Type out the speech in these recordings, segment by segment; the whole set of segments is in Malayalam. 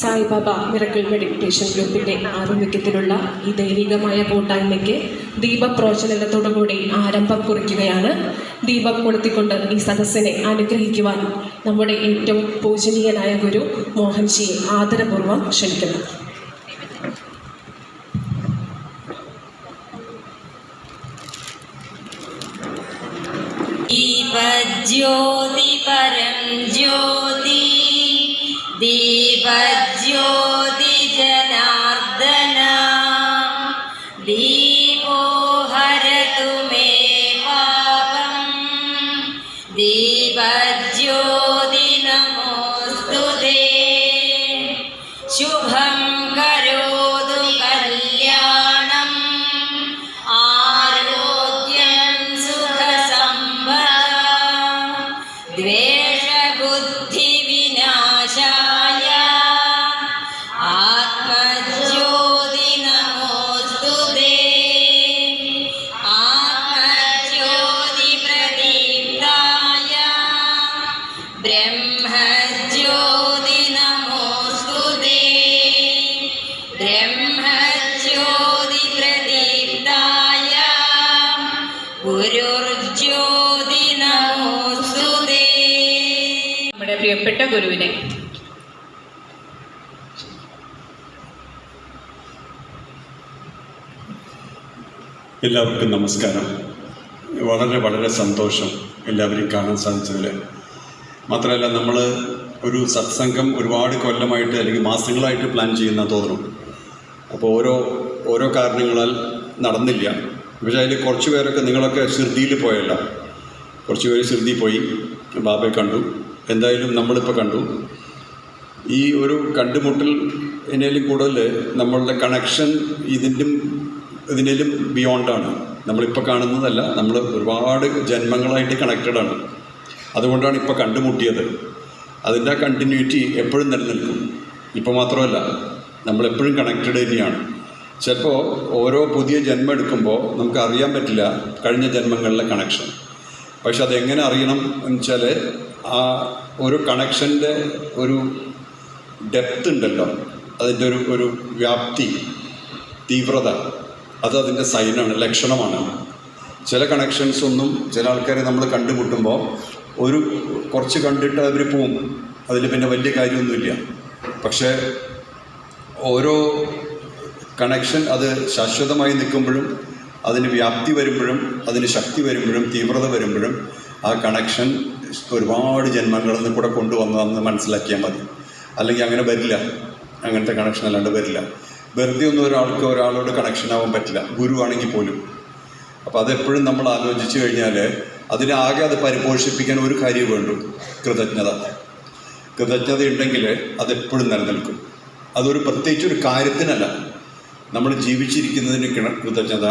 സായിബാബ മിറക്കിൾ മെഡിറ്റേഷൻ ഗ്രൂപ്പിന്റെ ആഭിമുഖ്യത്തിലുള്ള ഈ ദൈവികമായ കൂട്ടായ്മയ്ക്ക് ദീപപ്രോചനത്തോടുകൂടി ആരംഭം കുറിക്കുകയാണ്. ദീപം കൊളുത്തിക്കൊണ്ട് ഈ സദസ്സിനെ അനുഗ്രഹിക്കുവാൻ നമ്മുടെ ഏറ്റവും പൂജനീയനായ ഗുരു മോഹൻജിയെ ആദരപൂർവം ക്ഷണിക്കുന്നു. ജ്യോതി പരം ജ്യോതി दीपज्योति ഗുരുവിനെ. എല്ലാവർക്കും നമസ്കാരം. വളരെ വളരെ സന്തോഷം എല്ലാവരെയും കാണാൻ സാധിച്ചതിൽ മാത്രമല്ല നമ്മൾ ഒരു സത്സംഗം ഒരുപാട് കൊല്ലമായിട്ട് അല്ലെങ്കിൽ മാസങ്ങളായിട്ട് പ്ലാൻ ചെയ്യുന്ന തോന്നുന്നു അപ്പോൾ ഓരോ ഓരോ കാരണങ്ങളാൽ നടന്നില്ല. പക്ഷേ അതിൽ കുറച്ച് പേരൊക്കെ നിങ്ങളൊക്കെ ഷിർദിയിൽ പോയല്ലോ. കുറച്ച് പേര് ഷിർദി പോയി. ബാബയെ കണ്ടു. എന്തായാലും നമ്മളിപ്പോൾ കണ്ടു. ഈ ഒരു കണ്ടുമുട്ടൽ എന്നേലും കൂടുതൽ നമ്മളുടെ കണക്ഷൻ ഇതിന്റെ ഇതിനേലും ബിയോണ്ടാണ് നമ്മളിപ്പോൾ കാണുന്നതല്ല നമ്മൾ ഒരുപാട് ജന്മങ്ങളായിട്ട് കണക്റ്റഡ് ആണ്. അതുകൊണ്ടാണ് ഇപ്പോൾ കണ്ടുമുട്ടിയത്. അതിന്റെ കണ്ടിന്യൂറ്റി എപ്പോഴും നിലനിൽക്കും. ഇപ്പോൾ മാത്രമല്ല നമ്മളെപ്പോഴും കണക്റ്റഡ് തന്നെയാണ്. ചിലപ്പോൾ ഓരോ പുതിയ ജന്മം എടുക്കുമ്പോൾ നമുക്ക് അറിയാൻ പറ്റില്ല കഴിഞ്ഞ ജന്മങ്ങളിലെ കണക്ഷൻ പക്ഷെ അതെങ്ങനെ അറിയണം എന്ന് വെച്ചാൽ ആ ഒരു കണക്ഷന്റെ ഒരു ഡെപ്ത് ഉണ്ടല്ലോ. അതിന്റെ ഒരു ഒരു വ്യാപ്തി തീവ്രത. അത് അതിന്റെ സൈനാണ് ലക്ഷണമാണ്. ചില കണക്ഷൻസ് ഒന്നും ചില ആൾക്കാരെ നമ്മൾ കണ്ടുമുട്ടുമ്പോൾ ഒരു കുറച്ച് കണ്ടിട്ട് അവർ പോവും. അതിൽ പിന്നെ വലിയ കാര്യമൊന്നുമില്ല. പക്ഷേ ഓരോ കണക്ഷൻ അത് ശാശ്വതമായി നിൽക്കുമ്പോഴും അതിന് വ്യാപ്തി വരുമ്പോഴും അതിന് ശക്തി വരുമ്പോഴും തീവ്രത വരുമ്പോഴും ആ കണക്ഷൻ ഒരുപാട് ജന്മങ്ങളിൽ കൂടെ കൊണ്ടുവന്നതെന്ന് മനസ്സിലാക്കിയാൽ മതി. അല്ലെങ്കിൽ അങ്ങനെ വരില്ല. അങ്ങനത്തെ കണക്ഷൻ അല്ലാണ്ട് വരില്ല. വെറുതെ ഒന്നും ഒരാൾക്ക് ഒരാളോട് കണക്ഷൻ ആവാൻ പറ്റില്ല. ഗുരുവാണെങ്കിൽ പോലും. അപ്പോൾ അതെപ്പോഴും നമ്മൾ ആലോചിച്ച് കഴിഞ്ഞാൽ അതിനാകെ അത് പരിപോഷിപ്പിക്കാൻ ഒരു കാര്യം വേണ്ടു. കൃതജ്ഞത. കൃതജ്ഞത ഉണ്ടെങ്കിൽ അതെപ്പോഴും നിലനിൽക്കും. അതൊരു പ്രത്യേകിച്ച് ഒരു കാര്യത്തിനല്ല. നമ്മൾ ജീവിച്ചിരിക്കുന്നതിന് കൃതജ്ഞത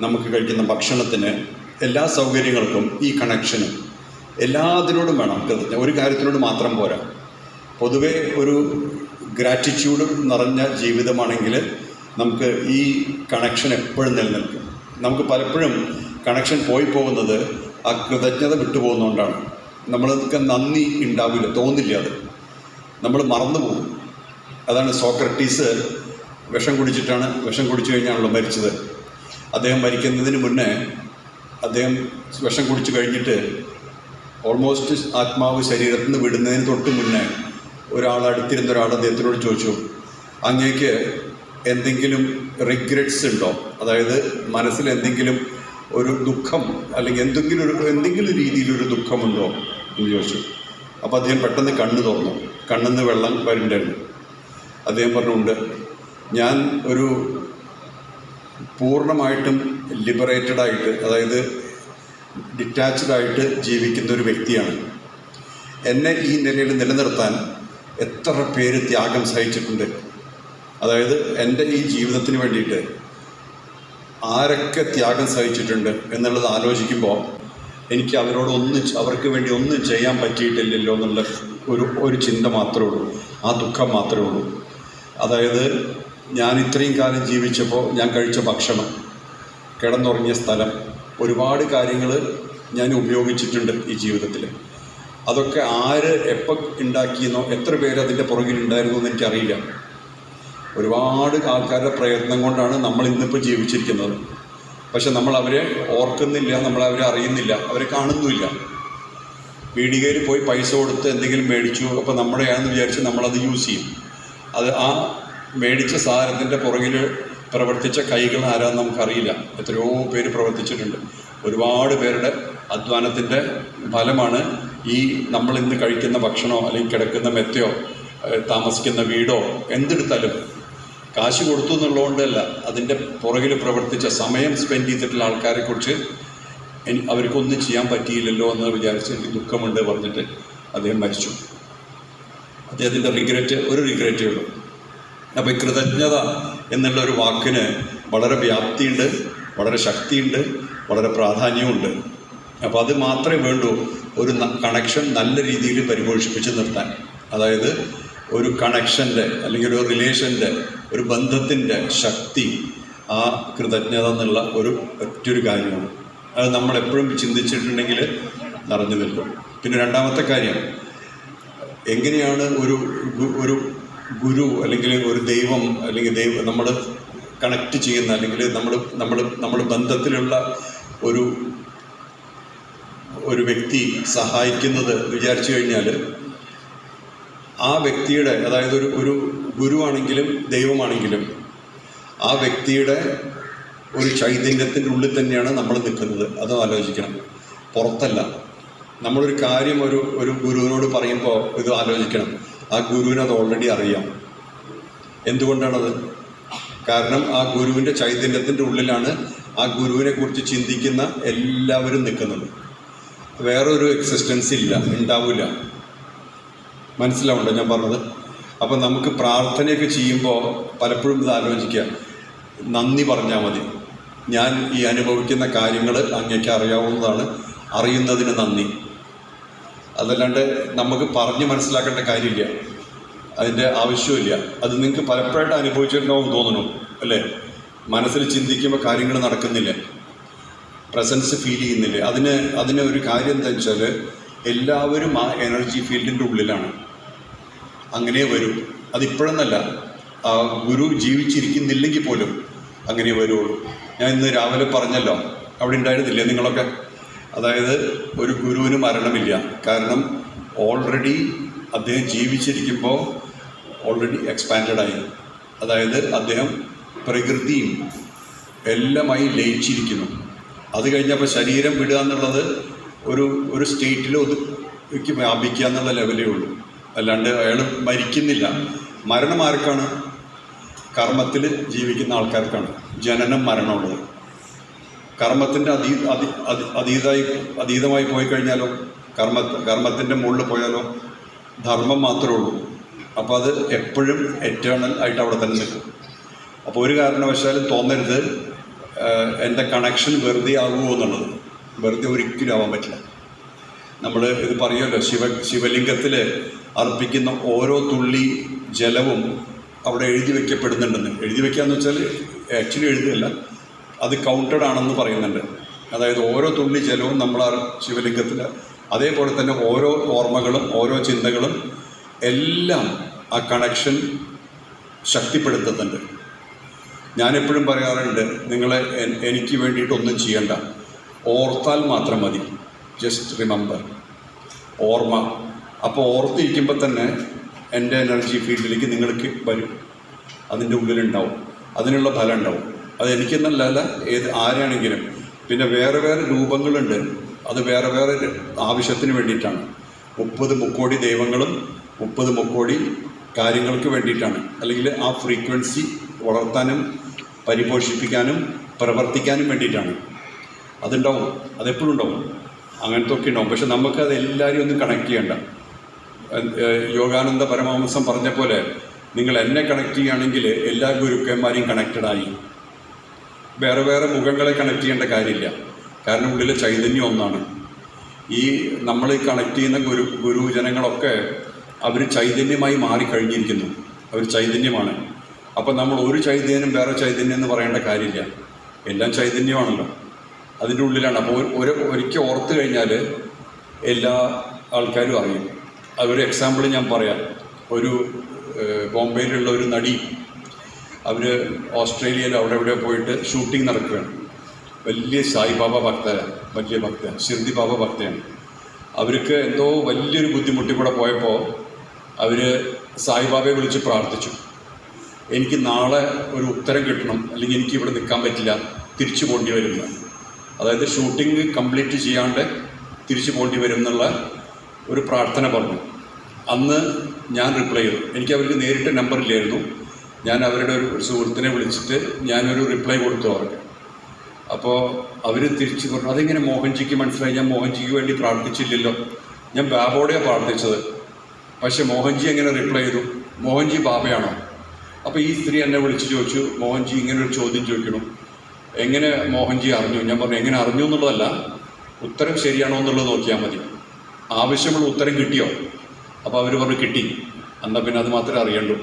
നമുക്ക് കഴിക്കുന്ന ഭക്ഷണത്തിന് എല്ലാ സൗകര്യങ്ങൾക്കും ഈ കണക്ഷനും എല്ലാത്തിനോടും വേണം. കൃതജ്ഞ ഒരു കാര്യത്തിനോട് മാത്രം പോരാ. പൊതുവെ ഒരു ഗ്രാറ്റിറ്റ്യൂഡ് നിറഞ്ഞ ജീവിതമാണെങ്കിൽ നമുക്ക് ഈ കണക്ഷൻ എപ്പോഴും നിലനിൽക്കും. നമുക്ക് പലപ്പോഴും കണക്ഷൻ പോയി പോകുന്നത് ആ കൃതജ്ഞത വിട്ടുപോകുന്നതുകൊണ്ടാണ് നമ്മൾക്ക് നന്ദി ഉണ്ടാവില്ല തോന്നില്ല അത്. നമ്മൾ മറന്നു പോകും. അതാണ് സോക്രട്ടീസ് വിഷം കുടിച്ചിട്ടാണ് വിഷം കുടിച്ചു കഴിഞ്ഞാണല്ലോ മരിച്ചത്. അദ്ദേഹം മരിക്കുന്നതിന് മുന്നേ അദ്ദേഹം വിഷം കുടിച്ചു കഴിഞ്ഞിട്ട് ഓൾമോസ്റ്റ് ആത്മാവ് ശരീരത്തിൽ നിന്ന് വിടുന്നതിന് തൊട്ട് മുന്നേ ഒരാൾ അടുത്തിരുന്ന ഒരാൾ അദ്ദേഹത്തിനോട് ചോദിച്ചു അങ്ങേക്ക് എന്തെങ്കിലും റിഗ്രറ്റ്സ് ഉണ്ടോ? അതായത് മനസ്സിൽ എന്തെങ്കിലും ഒരു ദുഃഖം അല്ലെങ്കിൽ എന്തെങ്കിലും ഒരു എന്തെങ്കിലും രീതിയിലൊരു ദുഃഖമുണ്ടോ എന്ന് ചോദിച്ചു. അപ്പോൾ അദ്ദേഹം പെട്ടെന്ന് കണ്ണ് തുറന്നു. കണ്ണിന്ന് വെള്ളം വരുന്നുണ്ടായിരുന്നു അദ്ദേഹം പറഞ്ഞുകൊണ്ട് ഞാൻ ഒരു പൂർണമായിട്ടും ലിബറേറ്റഡായിട്ട് അതായത് ഡിറ്റാച്ച്ഡ് ആയിട്ട് ജീവിക്കുന്ന ഒരു വ്യക്തിയാണ്. എന്നെ ഈ നിലയിൽ നിലനിർത്താൻ എത്ര പേര് ത്യാഗം സഹിച്ചിട്ടുണ്ട്. അതായത് എന്റെ ഈ ജീവിതത്തിന് വേണ്ടിയിട്ട് ആരൊക്കെ ത്യാഗം സഹിച്ചിട്ടുണ്ട് എന്നുള്ളത് ആലോചിക്കുമ്പോൾ എനിക്ക് അവരോട് ഒന്നും അവർക്ക് വേണ്ടി ഒന്നും ചെയ്യാൻ പറ്റിയിട്ടില്ലല്ലോ എന്നുള്ള ഒരു ഒരു ചിന്ത മാത്രമേ ഉള്ളൂ. ആ ദുഃഖം മാത്രമേ ഉള്ളൂ. അതായത് ഞാൻ ഇത്രയും കാലം ജീവിച്ചപ്പോൾ ഞാൻ കഴിച്ച ഭക്ഷണം കിടന്നുറങ്ങിയ സ്ഥലം ഒരുപാട് കാര്യങ്ങൾ ഞാൻ ഉപയോഗിച്ചിട്ടുണ്ട് ഈ ജീവിതത്തിൽ അതൊക്കെ ആര് എപ്പോൾ ഉണ്ടാക്കിയെന്നോ എത്ര പേര് അതിന്റെ പുറകിൽ ഉണ്ടായിരുന്നു എന്ന് എനിക്കറിയില്ല. ഒരുപാട് ആൾക്കാരുടെ പ്രയത്നം കൊണ്ടാണ് നമ്മൾ ഇന്നിപ്പോൾ ജീവിച്ചിരിക്കുന്നത്. പക്ഷെ നമ്മൾ അവരെ ഓർക്കുന്നില്ല നമ്മൾ അവരെ അറിയുന്നില്ല അവരെ കാണുന്നുമില്ല. പീടികയിൽ പോയി പൈസ കൊടുത്ത് എന്തെങ്കിലും മേടിച്ചു അപ്പോൾ നമ്മുടെയാണെന്ന് വിചാരിച്ച് നമ്മളത് യൂസ് ചെയ്യും. അത് ആ മേടിച്ച സാധനത്തിന്റെ പുറകിൽ പ്രവർത്തിച്ച കൈകൾ ആരാന്ന് നമുക്കറിയില്ല. എത്രയോ പേര് പ്രവർത്തിച്ചിട്ടുണ്ട്. ഒരുപാട് പേരുടെ അധ്വാനത്തിന്റെ ഫലമാണ് ഈ നമ്മൾ ഇന്ന് കഴിക്കുന്ന ഭക്ഷണോ അല്ലെങ്കിൽ കിടക്കുന്ന മെത്തയോ താമസിക്കുന്ന വീടോ എന്തെടുത്താലും കാശ് കൊടുത്തു എന്നുള്ളതുകൊണ്ടല്ല. അതിന്റെ പുറകിൽ പ്രവർത്തിച്ച സമയം സ്പെൻഡ് ചെയ്തിട്ടുള്ള ആൾക്കാരെക്കുറിച്ച് അവർക്കൊന്നും ചെയ്യാൻ പറ്റിയില്ലല്ലോ എന്ന് വിചാരിച്ച് എനിക്ക് ദുഃഖമുണ്ട് പറഞ്ഞിട്ട് അദ്ദേഹം മരിച്ചു. അദ്ദേഹത്തിന്റെ റിഗ്രറ്റ് ഒരു റിഗ്രറ്റേ ഉള്ളൂ. അപ്പോൾ ഈ കൃതജ്ഞത എന്നുള്ള ഒരു വാക്കിന് വളരെ വ്യാപ്തിയുണ്ട് വളരെ ശക്തിയുണ്ട് വളരെ പ്രാധാന്യമുണ്ട് അപ്പോൾ അത് മാത്രമേ വേണ്ടൂ ഒരു കണക്ഷൻ നല്ല രീതിയിൽ പരിപോഷിപ്പിച്ച് നിർത്താൻ. അതായത് ഒരു കണക്ഷന്റെ അല്ലെങ്കിൽ ഒരു റിലേഷന്റെ ഒരു ബന്ധത്തിന്റെ ശക്തി ആ കൃതജ്ഞത എന്നുള്ള ഒരു ഒറ്റൊരു കാര്യമാണ്. അത് നമ്മളെപ്പോഴും ചിന്തിച്ചിട്ടുണ്ടെങ്കിൽ നിറഞ്ഞു നിൽക്കും പിന്നെ രണ്ടാമത്തെ കാര്യം എങ്ങനെയാണ് ഒരു ഒരു ഗുരു അല്ലെങ്കിൽ ഒരു ദൈവം അല്ലെങ്കിൽ ദൈവം നമ്മൾ കണക്ട് ചെയ്യുന്ന അല്ലെങ്കിൽ നമ്മൾ നമ്മൾ നമ്മൾ ബന്ധത്തിലുള്ള ഒരു ഒരു വ്യക്തി സഹായിക്കുന്നത് വിചാരിച്ചു കഴിഞ്ഞാൽ ആ വ്യക്തിയുടെ അതായത് ഒരു ഒരു ഗുരുവാണെങ്കിലും ദൈവമാണെങ്കിലും ആ വ്യക്തിയുടെ ഒരു ചൈതന്യത്തിന്റെ ഉള്ളിൽ തന്നെയാണ് നമ്മൾ നിൽക്കുന്നത്. അത് ആലോചിക്കണം. പുറത്തല്ല. നമ്മളൊരു കാര്യം ഒരു ഒരു ഗുരുവിനോട് പറയുമ്പോൾ ഇത് ആലോചിക്കണം. ആ ഗുരുവിന് അത് ഓൾറെഡി അറിയാം. എന്തുകൊണ്ടാണത്? കാരണം ആ ഗുരുവിന്റെ ചൈതന്യത്തിന്റെ ഉള്ളിലാണ് ആ ഗുരുവിനെ കുറിച്ച് ചിന്തിക്കുന്ന എല്ലാവരും നിൽക്കുന്നത്. വേറൊരു എക്സിസ്റ്റൻസ് ഇല്ല ഉണ്ടാവില്ല മനസ്സിലാവുണ്ടോ ഞാൻ പറഞ്ഞത്? അപ്പം നമുക്ക് പ്രാർത്ഥനയൊക്കെ ചെയ്യുമ്പോൾ പലപ്പോഴും ഇത് ആലോചിക്കുക. നന്ദി പറഞ്ഞാൽ മതി. ഞാൻ ഈ അനുഭവിക്കുന്ന കാര്യങ്ങൾ അങ്ങേക്ക് അറിയാവുന്നതാണ്. അറിയുന്നതിന് നന്ദി. അതല്ലാണ്ട് നമുക്ക് പറഞ്ഞ് മനസ്സിലാക്കേണ്ട കാര്യമില്ല. അതിന്റെ ആവശ്യമില്ല അത് നിങ്ങൾക്ക് പലപ്പോഴായിട്ട് അനുഭവിച്ചിട്ടുണ്ടാവും തോന്നുന്നു അല്ലേ? മനസ്സിൽ ചിന്തിക്കുമ്പോൾ കാര്യങ്ങൾ നടക്കുന്നില്ല. പ്രസൻസ് ഫീൽ ചെയ്യുന്നില്ല. അതിന് അതിന് ഒരു കാര്യം എന്താ വെച്ചാൽ എല്ലാവരും ആ എനർജി ഫീൽഡിന്റെ ഉള്ളിലാണ്. അങ്ങനെ വരും. അതിപ്പോഴെന്നല്ല ആ ഗുരു ജീവിച്ചിരിക്കുന്നില്ലെങ്കിൽ പോലും അങ്ങനെ വരുള്ളൂ ഞാൻ ഇന്ന് രാവിലെ പറഞ്ഞല്ലോ അവിടെ ഉണ്ടായിരുന്നില്ലേ നിങ്ങളൊക്കെ? അതായത് ഒരു ഗുരുവിന് മരണമില്ല. കാരണം ഓൾറെഡി അദ്ദേഹം ജീവിച്ചിരിക്കുമ്പോൾ ഓൾറെഡി എക്സ്പാൻഡഡ് ആയി. അതായത് അദ്ദേഹം പ്രകൃതിയും എല്ലാമായി ലയിച്ചിരിക്കുന്നു. അത് കഴിഞ്ഞപ്പോൾ ശരീരം വിടുക എന്നുള്ളത് ഒരു ഒരു സ്റ്റേറ്റിൽ ഒതുക്കി വ്യാപിക്കുക എന്നുള്ള ലെവലേ ഉള്ളൂ. അല്ലാണ്ട് അയാൾ മരിക്കുന്നില്ല. മരണം ആർക്കാണ്? കർമ്മത്തിൽ ജീവിക്കുന്ന ആൾക്കാർക്കാണ്. ജനനം മരണമുള്ളത്. കർമ്മത്തിന്റെ അതീ അതി അതി അതീതമായി പോയി കഴിഞ്ഞാലോ കർമ്മ കർമ്മത്തിന്റെ മുകളിൽ പോയാലോ? ധർമ്മം മാത്രമേ ഉള്ളൂ. അപ്പോൾ അത് എപ്പോഴും എറ്റേണൽ ആയിട്ട് അവിടെ തന്നെ നിൽക്കും. അപ്പോൾ ഒരു കാരണവശാലും തോന്നരുത് എന്റെ കണക്ഷൻ വെറുതെ ആകുമോ എന്നുള്ളത്. വെറുതെ ഒരിക്കലും ആവാൻ പറ്റില്ല. നമ്മൾ ഇത് പറയുമല്ലോ ശിവ ശിവലിംഗത്തിൽ അർപ്പിക്കുന്ന ഓരോ തുള്ളി ജലവും അവിടെ എഴുതി വയ്ക്കപ്പെടുന്നുണ്ടെന്ന് എഴുതി വയ്ക്കുക എന്ന് വെച്ചാൽ ആക്ച്വലി എഴുതുകയല്ല. അത് കൗണ്ടഡ് ആണെന്ന് പറയുന്നുണ്ട്. അതായത് ഓരോ തുള്ളി ജലവും നമ്മൾ ആ ശിവലിംഗത്തിൽ അതേപോലെ തന്നെ ഓരോ ഓർമ്മകളും ഓരോ ചിന്തകളും എല്ലാം ആ കണക്ഷൻ ശക്തിപ്പെടുത്തുന്നുണ്ട്. ഞാനെപ്പോഴും പറയാറുണ്ട് നിങ്ങളെ എനിക്ക് വേണ്ടിയിട്ടൊന്നും ചെയ്യണ്ട. ഓർത്താൽ മാത്രം മതി. ജസ്റ്റ് റിമെമ്പർ ഓർമ്മ. അപ്പോൾ ഓർത്തിരിക്കുമ്പോൾ തന്നെ എന്റെ എനർജി ഫീൽഡിലേക്ക് നിങ്ങൾക്ക് വരും. അതിന്റെ ഉള്ളിലുണ്ടാവും. അതിനുള്ള ഫലം ഉണ്ടാവും. അത് എനിക്കെന്നല്ല ഏത് ആരാണെങ്കിലും. പിന്നെ വേറെ വേറെ രൂപങ്ങളുണ്ട്. അത് വേറെ വേറെ ആവശ്യത്തിന് വേണ്ടിയിട്ടാണ്. മുപ്പത് മുക്കോടി ദൈവങ്ങളും മുപ്പത് മുക്കോടി കാര്യങ്ങൾക്ക് വേണ്ടിയിട്ടാണ്. അല്ലെങ്കിൽ ആ ഫ്രീക്വൻസി വളർത്താനും പരിപോഷിപ്പിക്കാനും പ്രവർത്തിക്കാനും വേണ്ടിയിട്ടാണ്. അതുണ്ടാവും. അതെപ്പോഴും ഉണ്ടാവും. അങ്ങനത്തെ ഒക്കെ ഉണ്ടാവും. പക്ഷെ നമുക്ക് അത് എല്ലാവരെയും ഒന്നും കണക്ട് ചെയ്യണ്ട. യോഗാനന്ദ പരമഹംസം പറഞ്ഞ പോലെ നിങ്ങൾ എന്നെ കണക്ട് ചെയ്യുകയാണെങ്കിൽ എല്ലാ ഗുരുക്കന്മാരെയും കണക്റ്റഡ് ആയി. വേറെ വേറെ മുഖങ്ങളെ കണക്ട് ചെയ്യേണ്ട കാര്യമില്ല. കാരണം ഉള്ളിലെ ചൈതന്യം ഒന്നാണ്. ഈ നമ്മൾ കണക്ട് ചെയ്യുന്ന ഗുരു ഗുരുജനങ്ങളൊക്കെ അവർ ചൈതന്യമായി മാറിക്കഴിഞ്ഞിരിക്കുന്നു. അവർ ചൈതന്യമാണ്. അപ്പം നമ്മൾ ഒരു ചൈതന്യം വേറെ ചൈതന്യം എന്ന് പറയേണ്ട കാര്യമില്ല. എല്ലാം ചൈതന്യമാണല്ലോ. അതിന്റെ ഉള്ളിലാണ്. അപ്പോൾ ഒരു ഒരിക്കൽ ഓർത്ത് കഴിഞ്ഞാൽ എല്ലാ ആൾക്കാരും അറിയും. അതൊരു എക്സാമ്പിൾ ഞാൻ പറയാം. ഒരു ബോംബെയിലുള്ള ഒരു നടി അവർ ഓസ്ട്രേലിയയിൽ അവിടെ ഇവിടെ പോയിട്ട് ഷൂട്ടിംഗ് നടക്കുകയാണ്. വലിയ സായിബാബ ഭക്തരാണ് വലിയ ഭക്ത സിർദി ബാബ ഭക്തയാണ്. അവർക്ക് എന്തോ വലിയൊരു ബുദ്ധിമുട്ടി കൂടെ പോയപ്പോൾ അവർ സായിബാബയെ വിളിച്ച് പ്രാർത്ഥിച്ചു. എനിക്ക് നാളെ ഒരു ഉത്തരം കിട്ടണം അല്ലെങ്കിൽ എനിക്ക് ഇവിടെ നിൽക്കാൻ പറ്റില്ല തിരിച്ചു പോണ്ടി വരും അതായത് ഷൂട്ടിംഗ് കംപ്ലീറ്റ് ചെയ്യാണ്ട് തിരിച്ചു പോണ്ടി വരും എന്നുള്ള ഒരു പ്രാർത്ഥന പറഞ്ഞു. അന്ന് ഞാൻ റിപ്ലൈ ചെയ്തു. എനിക്ക് അവർക്ക് നേരിട്ട് നമ്പർ ഇല്ലായിരുന്നു. ഞാൻ അവരുടെ ഒരു സുഹൃത്തിനെ വിളിച്ചിട്ട് ഞാനൊരു റിപ്ലൈ കൊടുത്തു അവർക്ക്. അപ്പോൾ അവർ തിരിച്ചു പറഞ്ഞു അതെങ്ങനെ മോഹൻജിക്ക് മനസ്സിലായി? ഞാൻ മോഹൻജിക്ക് വേണ്ടി പ്രാർത്ഥിച്ചില്ലല്ലോ. ഞാൻ ബാബോടെയാണ് പ്രാർത്ഥിച്ചത്. പക്ഷേ മോഹൻജി എങ്ങനെ റിപ്ലൈ ചെയ്തു? മോഹൻജി ബാബയാണോ? അപ്പോൾ ഈ സ്ത്രീ എന്നെ വിളിച്ച് ചോദിച്ചു മോഹൻജി ഇങ്ങനെ ഒരു ചോദ്യം ചോദിക്കണം. എങ്ങനെ മോഹൻജി അറിഞ്ഞു? ഞാൻ പറഞ്ഞു എങ്ങനെ അറിഞ്ഞു എന്നുള്ളതല്ല ഉത്തരം ശരിയാണോ എന്നുള്ളത് നോക്കിയാൽ മതി. ആവശ്യമുള്ള ഉത്തരം കിട്ടിയോ? അപ്പോൾ അവർ പറഞ്ഞു കിട്ടി. എന്നാൽ പിന്നെ അത് മാത്രമേ അറിയണ്ടൂ.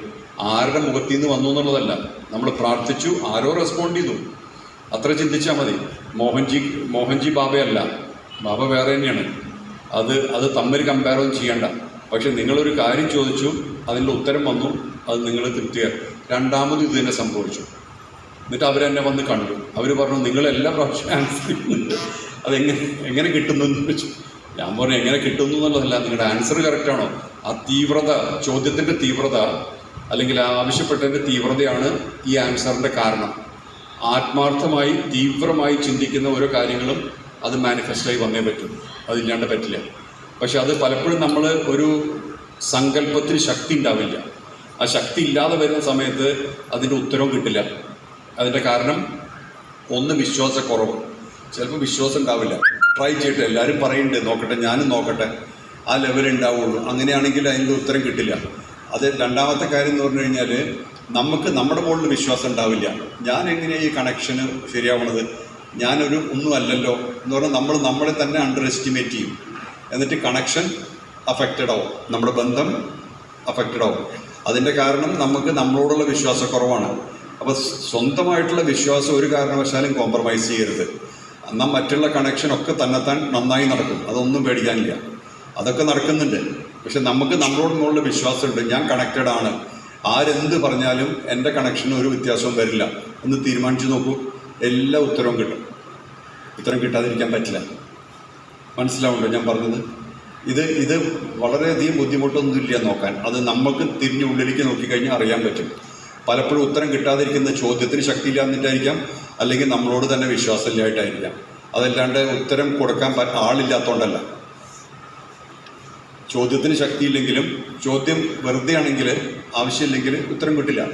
ആരുടെ മുഖത്തു നിന്ന് വന്നു എന്നുള്ളതല്ല. നമ്മൾ പ്രാർത്ഥിച്ചു ആരോ റെസ്പോണ്ട് ചെയ്തു. അത്ര ചിന്തിച്ചാൽ മതി. മോഹൻജി മോഹൻജി ബാബയല്ല ബാബ വേറെ തന്നെയാണ്. അത് അത് തമ്മിൽ കമ്പയർ ഒന്നും ചെയ്യണ്ട. പക്ഷെ നിങ്ങളൊരു കാര്യം ചോദിച്ചു അതിന്റെ ഉത്തരം വന്നു അത് നിങ്ങൾ തൃപ്തിയായി. രണ്ടാമത് ഇത് തന്നെ സംഭവിച്ചു. എന്നിട്ട് അവരെന്നെ വന്ന് കണ്ടു. അവർ പറഞ്ഞു നിങ്ങൾ എല്ലാ പ്രാവശ്യം ആൻസർ അതെങ്ങനെ എങ്ങനെ കിട്ടുന്നു? എന്ന് ചോദിച്ചു. ഞാൻ പറഞ്ഞു എങ്ങനെ കിട്ടുന്നു എന്നുള്ളതല്ല നിങ്ങളുടെ ആൻസർ കറക്റ്റാണോ ആ തീവ്രത ചോദ്യത്തിന്റെ തീവ്രത അല്ലെങ്കിൽ ആവശ്യപ്പെട്ടതിന്റെ തീവ്രതയാണ് ഈ ആൻസറിന്റെ കാരണം. ആത്മാർത്ഥമായി തീവ്രമായി ചിന്തിക്കുന്ന ഓരോ കാര്യങ്ങളും അത് മാനിഫെസ്റ്റായി വന്നേ പറ്റും. അതില്ലാണ്ട് പറ്റില്ല. പക്ഷെ അത് പലപ്പോഴും നമ്മൾ ഒരു സങ്കല്പത്തിന് ശക്തി ഉണ്ടാവില്ല. ആ ശക്തി ഇല്ലാതെ വരുന്ന സമയത്ത് അതിന്റെ ഉത്തരവും കിട്ടില്ല. അതിന്റെ കാരണം ഒന്ന് വിശ്വാസക്കുറവ്. ചിലപ്പോൾ വിശ്വാസം ഉണ്ടാവില്ല. ട്രൈ ചെയ്യട്ടെ എല്ലാവരും പറയുന്നുണ്ട് നോക്കട്ടെ ഞാനും നോക്കട്ടെ. ആ ലെവൽ ഉണ്ടാവുള്ളൂ അങ്ങനെയാണെങ്കിൽ അതിന്റെ ഉത്തരം കിട്ടില്ല. അത് രണ്ടാമത്തെ കാര്യം എന്ന് പറഞ്ഞു കഴിഞ്ഞാൽ നമുക്ക് നമ്മുടെ മുകളിൽ വിശ്വാസം ഉണ്ടാവില്ല. ഞാൻ എങ്ങനെയാണ് ഈ കണക്ഷന് ശരിയാവണത്? ഞാനൊരു ഒന്നും അല്ലല്ലോ എന്ന് പറഞ്ഞാൽ നമ്മൾ നമ്മളെ തന്നെ അണ്ടർ എസ്റ്റിമേറ്റ് ചെയ്യും. എന്നിട്ട് കണക്ഷൻ അഫക്റ്റഡ് ആവും. നമ്മുടെ ബന്ധം അഫക്റ്റഡ് ആവും. അതിന്റെ കാരണം നമുക്ക് നമ്മളോടുള്ള വിശ്വാസക്കുറവാണ്. അപ്പോൾ സ്വന്തമായിട്ടുള്ള വിശ്വാസം ഒരു കാരണവശാലും കോംപ്രമൈസ് ചെയ്യരുത്. എന്നാൽ മറ്റുള്ള കണക്ഷനൊക്കെ തന്നെത്താൻ നന്നായി നടക്കും. അതൊന്നും പേടിക്കാനില്ല. അതൊക്കെ നടക്കുന്നുണ്ട്. പക്ഷെ നമുക്ക് നമ്മളോട് നമ്മളുടെ വിശ്വാസമുണ്ട്. ഞാൻ കണക്റ്റഡ് ആണ്. ആരെന്ത് പറഞ്ഞാലും എന്റെ കണക്ഷന് ഒരു വ്യത്യാസവും വരില്ല. ഒന്ന് തീരുമാനിച്ചു നോക്കൂ. എല്ലാ ഉത്തരവും കിട്ടും. ഉത്തരം കിട്ടാതിരിക്കാൻ പറ്റില്ല. മനസ്സിലാവുണ്ടോ ഞാൻ പറഞ്ഞത്? ഇത് ഇത് വളരെയധികം ബുദ്ധിമുട്ടൊന്നുമില്ല നോക്കാൻ. അത് നമുക്ക് തിരിഞ്ഞ് ഉള്ളിലേക്ക് നോക്കിക്കഴിഞ്ഞാൽ അറിയാൻ പറ്റും. പലപ്പോഴും ഉത്തരം കിട്ടാതിരിക്കുന്ന ചോദ്യത്തിന് ശക്തിയില്ല എന്നിട്ടായിരിക്കാം. അല്ലെങ്കിൽ നമ്മളോട് തന്നെ വിശ്വാസമില്ലായിട്ടായിരിക്കാം. അതല്ലാണ്ട് ഉത്തരം കൊടുക്കാൻ ആളില്ലാത്തതുകൊണ്ടല്ല ചോദ്യത്തിന് ശക്തിയില്ലെങ്കിലും ചോദ്യം വെറുതെ ആണെങ്കിൽ ആവശ്യമില്ലെങ്കിൽ ഉത്തരം കിട്ടില്ല.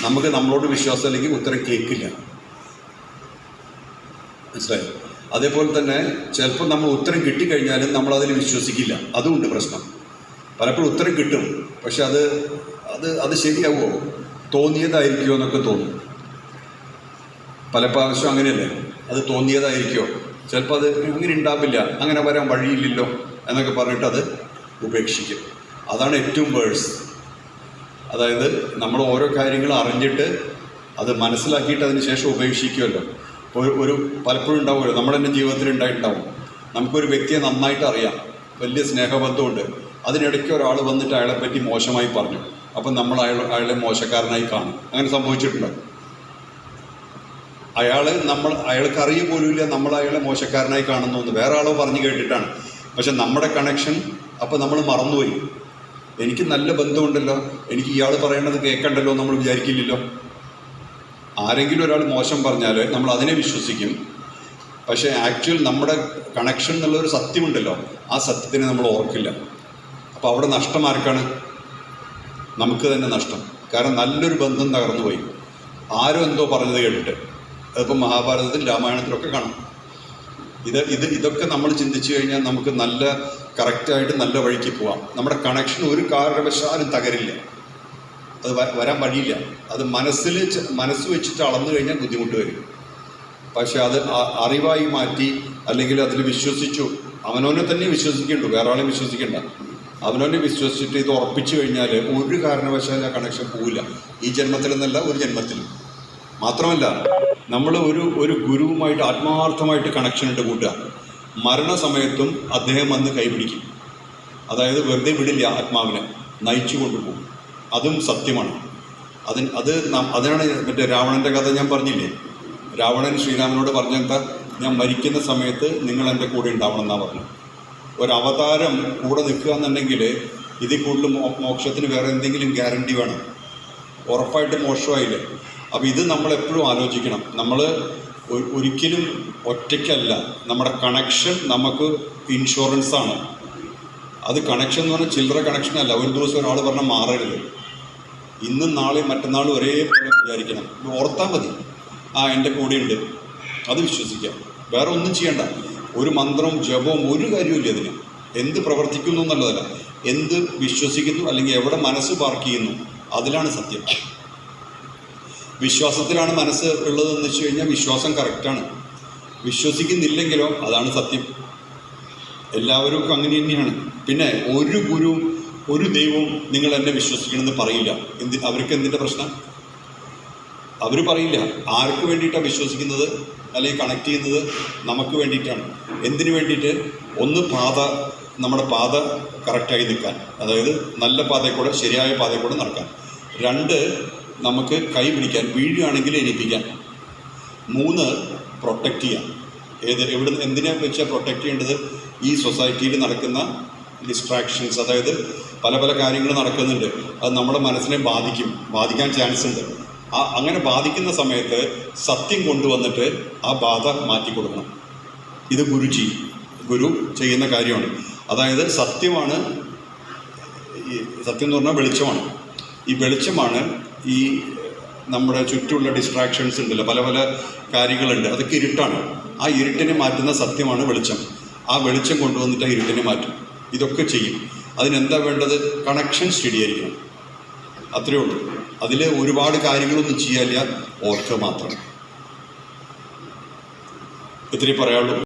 നമുക്ക് നമ്മളോട് വിശ്വാസം അല്ലെങ്കിൽ ഉത്തരം കേൾക്കില്ല. മനസ്സിലായി? അതേപോലെ തന്നെ ചിലപ്പോൾ നമ്മൾ ഉത്തരം കിട്ടിക്കഴിഞ്ഞാലും നമ്മൾ അതിൽ വിശ്വസിക്കില്ല. അതുമുണ്ട് പ്രശ്നം. പലപ്പോഴും ഉത്തരം കിട്ടും പക്ഷെ അത് അത് അത് ശരിയാവുമോ? തോന്നിയതായിരിക്കുമോ എന്നൊക്കെ തോന്നും. പല പ്രാവശ്യം അങ്ങനെയല്ലേ? അത് തോന്നിയതായിരിക്കുമോ? ചിലപ്പോൾ അത് അങ്ങനെ ഉണ്ടാവില്ല അങ്ങനെ വരാൻ വഴിയില്ലല്ലോ. എന്നൊക്കെ പറഞ്ഞിട്ട് അത് ഉപേക്ഷിക്കും. അതാണ് ഏറ്റവും വേഴ്സ് അതായത് നമ്മൾ ഓരോ കാര്യങ്ങൾ അറിഞ്ഞിട്ട് അത് മനസ്സിലാക്കിയിട്ട് അതിന് ശേഷം ഉപേക്ഷിക്കുമല്ലോ. ഒരു ഒരു പലപ്പോഴും ഉണ്ടാവുമല്ലോ. നമ്മുടെ തന്നെ ജീവിതത്തിൽ ഉണ്ടായിട്ടുണ്ടാവും. നമുക്കൊരു വ്യക്തിയെ നന്നായിട്ട് അറിയാം. വലിയ സ്നേഹബന്ധമുണ്ട്. അതിനിടയ്ക്ക് ഒരാൾ വന്നിട്ട് അയാളെ പറ്റി മോശമായി പറഞ്ഞു. അപ്പം നമ്മൾ അയാൾ അയാളെ മോശക്കാരനായി കാണും. അങ്ങനെ സംഭവിച്ചിട്ടുണ്ട്. അയാൾ നമ്മൾ അയാൾക്ക് അറിയ പോലുമില്ല നമ്മൾ അയാളെ മോശക്കാരനായി കാണുന്നു വേറെ ആളോ പറഞ്ഞു കേട്ടിട്ടാണ്. പക്ഷെ നമ്മുടെ കണക്ഷൻ അപ്പോൾ നമ്മൾ മറന്നുപോയി. എനിക്ക് നല്ല ബന്ധമുണ്ടല്ലോ. എനിക്ക് ഇയാൾ പറയേണ്ടത് കേൾക്കണ്ടല്ലോ നമ്മൾ വിചാരിക്കില്ലല്ലോ. ആരെങ്കിലും ഒരാൾ മോശം പറഞ്ഞാൽ നമ്മൾ അതിനെ വിശ്വസിക്കും. പക്ഷേ ആക്ച്വൽ നമ്മുടെ കണക്ഷൻ എന്നുള്ളൊരു സത്യമുണ്ടല്ലോ. ആ സത്യത്തിനെ നമ്മൾ ഓർക്കില്ല. അപ്പോൾ അവിടെ നഷ്ടം ആർക്കാണ്? നമുക്ക് തന്നെ നഷ്ടം. കാരണം നല്ലൊരു ബന്ധം തകർന്നു പോയി ആരോ എന്തോ പറഞ്ഞത് കേട്ടിട്ട്. അതിപ്പോൾ മഹാഭാരതത്തിൽ രാമായണത്തിലൊക്കെ കാണാം. ഇത് ഇത് ഇതൊക്കെ നമ്മൾ ചിന്തിച്ചു കഴിഞ്ഞാൽ നമുക്ക് നല്ല കറക്റ്റായിട്ട് നല്ല വഴിക്ക് പോവാം. നമ്മുടെ കണക്ഷൻ ഒരു കാരണവശാലും തകരില്ല. അത് വരാൻ വഴിയില്ല. അത് മനസ്സിൽ മനസ്സ് വെച്ചിട്ട് അളന്നു കഴിഞ്ഞാൽ ബുദ്ധിമുട്ട് വരും. പക്ഷെ അത് അറിവായി മാറ്റി അല്ലെങ്കിൽ അതിൽ വിശ്വസിച്ചു അവനവനെ തന്നെ വിശ്വസിക്കേണ്ടു. വേറെ ആളെ വിശ്വസിക്കേണ്ട. അവനവനെ വിശ്വസിച്ചിട്ട് ഇത് ഉറപ്പിച്ചു കഴിഞ്ഞാൽ ഒരു കാരണവശാലും ആ കണക്ഷൻ പോവില്ല. ഈ ജന്മത്തിലെന്നല്ല ഒരു ജന്മത്തിലും. മാത്രമല്ല നമ്മൾ ഒരു ഒരു ഗുരുവുമായിട്ട് ആത്മാർത്ഥമായിട്ട് കണക്ഷൻ ഉണ്ട് കൂട്ടുക. മരണസമയത്തും അദ്ദേഹം വന്ന് കൈപിടിക്കും. അതായത് വെറുതെ വിടില്ല ആത്മാവിനെ. നയിച്ചു കൊണ്ടുപോകും അതും സത്യമാണ്. അതിന് അത് അതിനാണ് മറ്റേ രാവണന്റെ കഥ ഞാൻ പറഞ്ഞില്ലേ? രാവണൻ ശ്രീരാമനോട് പറഞ്ഞെന്താ? ഞാൻ മരിക്കുന്ന സമയത്ത് നിങ്ങൾ എന്റെ കൂടെ ഉണ്ടാവണം എന്നാണ് പറഞ്ഞു. ഒരവതാരം കൂടെ നിൽക്കുക എന്നുണ്ടെങ്കിൽ ഇതിൽ കൂടുതൽ മോക്ഷത്തിന് വേറെ എന്തെങ്കിലും ഗ്യാരണ്ടി വേണം. ഉറപ്പായിട്ട് മോശമായില്ലേ അപ്പോൾ ഇത് നമ്മൾ എപ്പോഴും ആലോചിക്കണം നമ്മൾ ഒരിക്കലും ഒറ്റയ്ക്കല്ല. നമ്മുടെ കണക്ഷൻ നമുക്ക് ഇൻഷുറൻസ് ആണ്. അത് കണക്ഷൻ എന്ന് പറഞ്ഞാൽ ചില്ലറ കണക്ഷൻ അല്ല. ഒരു ദിവസം ഒരാൾ പറഞ്ഞാൽ മാറരുത്. ഇന്നും നാളെയും മറ്റന്നാളും ഒരേപോലെ വിചാരിക്കണം. ഓർത്താൽ മതി. ആ എന്റെ കൂടെയുണ്ട്. അത് വിശ്വസിക്കാം. വേറെ ഒന്നും ചെയ്യണ്ട. ഒരു മന്ത്രവും ജപവും ഒരു കാര്യമില്ല അതിന് എന്ത് പ്രവർത്തിക്കുന്നു എന്നുള്ളതല്ല. എന്ത് വിശ്വസിക്കുന്നു അല്ലെങ്കിൽ എവിടെ മനസ്സ് പാർക്ക് ചെയ്യുന്നു അതിലാണ് സത്യം. വിശ്വാസത്തിലാണ് മനസ്സ് ഉള്ളതെന്ന് വെച്ച് കഴിഞ്ഞാൽ വിശ്വാസം കറക്റ്റാണ് വിശ്വസിക്കുന്നില്ലെങ്കിലോ അതാണ് സത്യം. എല്ലാവരും അങ്ങനെ തന്നെയാണ്. പിന്നെ ഒരു ഗുരുവും ഒരു ദൈവവും നിങ്ങൾ എന്നെ വിശ്വസിക്കണമെന്ന് പറയില്ല. എന്തി അവർക്ക് എന്തിന്റെ പ്രശ്നം? അവർ പറയില്ല. ആർക്ക് വേണ്ടിയിട്ടാണ് വിശ്വസിക്കുന്നത്? അല്ലെങ്കിൽ കണക്ട് ചെയ്യുന്നത് നമുക്ക് വേണ്ടിയിട്ടാണ്. എന്തിനു വേണ്ടിയിട്ട്? ഒന്ന് പാത നമ്മുടെ പാത കറക്റ്റായി നിൽക്കാൻ. അതായത് നല്ല പാതയിൽ കൂടെ ശരിയായ പാതയിൽ കൂടെ നടക്കാൻ. രണ്ട് നമുക്ക് കൈ പിടിക്കാൻ വീഴുകയാണെങ്കിൽ എണീപ്പിക്കാൻ. മൂന്ന് പ്രൊട്ടക്റ്റ് ചെയ്യാം ഏത് എവിടെ എന്തിനെ വെച്ചാൽ പ്രൊട്ടക്റ്റ് ചെയ്യേണ്ടത്? ഈ സൊസൈറ്റിയിൽ നടക്കുന്ന ഡിസ്ട്രാക്ഷൻസ് അതായത് പല പല കാര്യങ്ങൾ നടക്കുന്നുണ്ട്. അത് നമ്മുടെ മനസ്സിനെ ബാധിക്കും. ബാധിക്കാൻ ചാൻസ് ഉണ്ട്. ആ അങ്ങനെ ബാധിക്കുന്ന സമയത്ത് സത്യം കൊണ്ടുവന്നിട്ട് ആ ബാധ മാറ്റി കൊടുക്കണം. ഇത് ഗുരുജി ഗുരു ചെയ്യുന്ന കാര്യമാണ്. അതായത് സത്യമാണ് സത്യം എന്ന് പറഞ്ഞാൽ വെളിച്ചമാണ്. ഈ വെളിച്ചമാണ് ഈ നമ്മുടെ ചുറ്റുമുള്ള ഡിസ്ട്രാക്ഷൻസ് ഉണ്ടല്ലോ പല പല കാര്യങ്ങളുണ്ട്. അതൊക്കെ ഇരുട്ടാണ്. ആ ഇരുട്ടിനെ മാറ്റുന്ന സത്യമാണ് വെളിച്ചം. ആ വെളിച്ചം കൊണ്ടുവന്നിട്ട് ആ ഇരുട്ടിനെ മാറ്റും. ഇതൊക്കെ ചെയ്യും. അതിനെന്താ വേണ്ടത്? കണക്ഷൻ സ്റ്റഡി ആയിരിക്കണം അത്രയേ ഉള്ളൂ. അതിൽ ഒരുപാട് കാര്യങ്ങളൊന്നും ചെയ്യാനില്ല. ഓർക്കുക മാത്രം. ഇത്രയും പറയാനുള്ളൂ.